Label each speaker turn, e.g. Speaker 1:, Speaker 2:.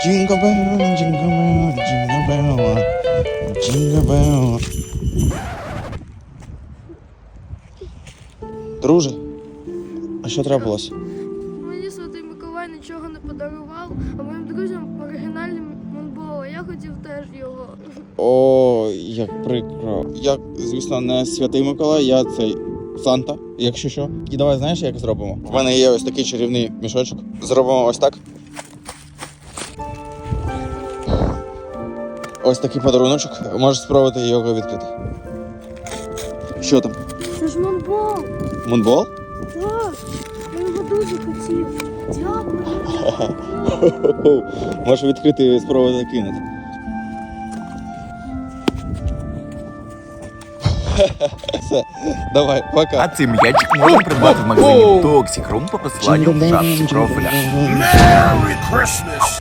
Speaker 1: Jingle bell, jingle bell, jingle bell, jingle bell. Друже, а що трапилось?
Speaker 2: Мені Святий Миколай нічого не подарував, а моїм друзям оригінальний Монбол. Я хотів теж його.
Speaker 1: О, як прикро. Я, звісно, не святий Миколай, я цей Санта, якщо що. І давай знаєш, як зробимо? У мене є ось такий чарівний мішочок. Зробимо ось так. Ось такий подаруночок. Можеш спробувати його відкрити. Що там?
Speaker 2: Це ж Монбол!
Speaker 1: Мунбол?
Speaker 2: Так! Я його дуже хотів. Дякую.
Speaker 1: Можеш відкрити і спробувати кинути. Все, давай, пока.
Speaker 3: А цей м'ячик можна придбати в магазині Toxic Room по посиланню в шапці профіля.
Speaker 4: Merry Christmas.